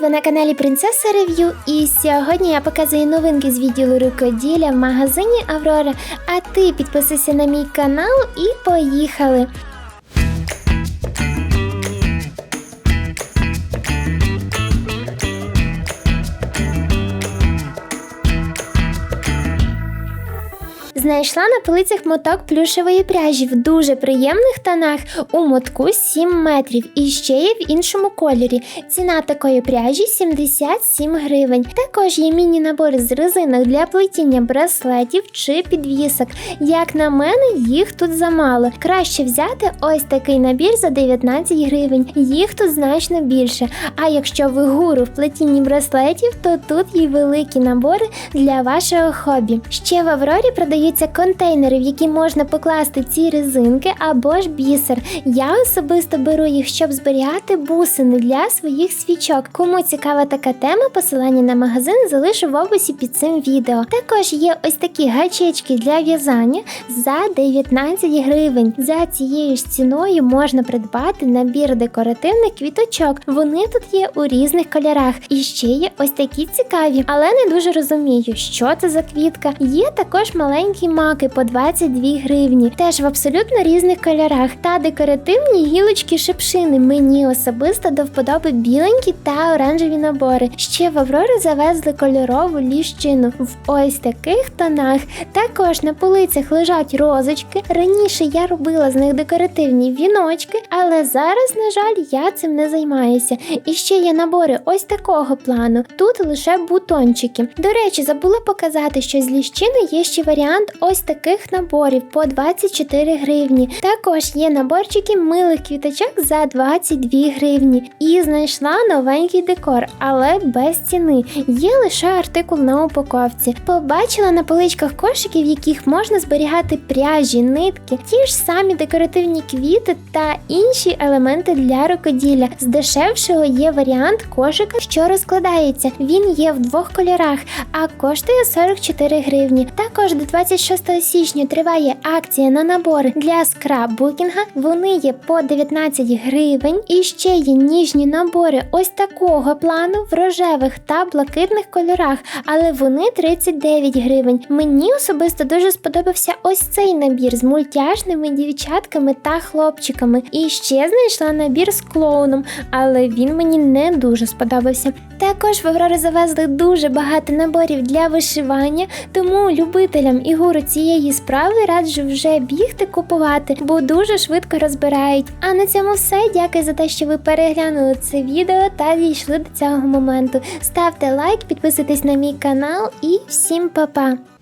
ви на каналі Принцеса Рев'ю, і сьогодні я показую новинки з відділу рукоділля в магазині Аврора. А ти підписуйся на мій канал і поїхали! Знайшла на полицях моток плюшевої пряжі в дуже приємних тонах у мотку 7 метрів і ще є в іншому кольорі. Ціна такої пряжі 77 гривень. Також є міні-набори з резинок для плетіння браслетів чи підвісок. Як на мене, їх тут замало. Краще взяти ось такий набір за 19 гривень. Їх тут значно більше. А якщо ви гуру в плетінні браслетів, то тут є великі набори для вашого хобі. Ще в Аврорі продаються контейнери, в які можна покласти ці резинки або ж бісер. Я особисто беру їх, щоб зберігати бусини для своїх свічок. Кому цікава така тема, посилання на магазин залишу в описі під цим відео. Також є ось такі гачечки для в'язання за 19 гривень. За цією ж ціною можна придбати набір декоративних квіточок. Вони тут є у різних кольорах. І ще є ось такі цікаві, але не дуже розумію, що це за квітка. Є також маленькі маки по 22 гривні, теж в абсолютно різних кольорах. Та декоративні гілочки шипшини. Мені особисто до вподоби біленькі та оранжеві набори. Ще в Аврору завезли кольорову ліщину в ось таких тонах. Також на полицях лежать розочки. Раніше я робила з них декоративні віночки, але зараз, на жаль, я цим не займаюся. І ще є набори ось такого плану. Тут лише бутончики. До речі, забула показати, що з ліщини є ще варіант ось таких наборів по 24 гривні. Також є наборчики милих квіточок за 22 гривні. І знайшла новенький декор, але без ціни. Є лише артикул на упаковці. Побачила на поличках кошики, в яких можна зберігати пряжі, нитки, ті ж самі декоративні квіти та інші елементи для рукоділля. З дешевшого є варіант кошика, що розкладається. Він є в двох кольорах, а коштує 44 гривні. Також до 26 січня триває акція на набори для скраббукінга. Вони є по 19 гривень. І ще є ніжні набори ось такого плану в рожевих та блакитних кольорах, але вони 39 гривень. Мені особисто дуже сподобався ось цей набір з мультяшними дівчатками та хлопчиками. І ще знайшла набір з клоуном, але він мені не дуже сподобався. Також в Аврорі завезли дуже багато наборів для вишивання, тому любителям і гуру цієї справи раджу вже бігти купувати, бо дуже швидко розбирають. А на цьому все. Дякую за те, що ви переглянули це відео та дійшли до цього моменту. Ставте лайк, підписуйтесь на мій канал і всім па-па!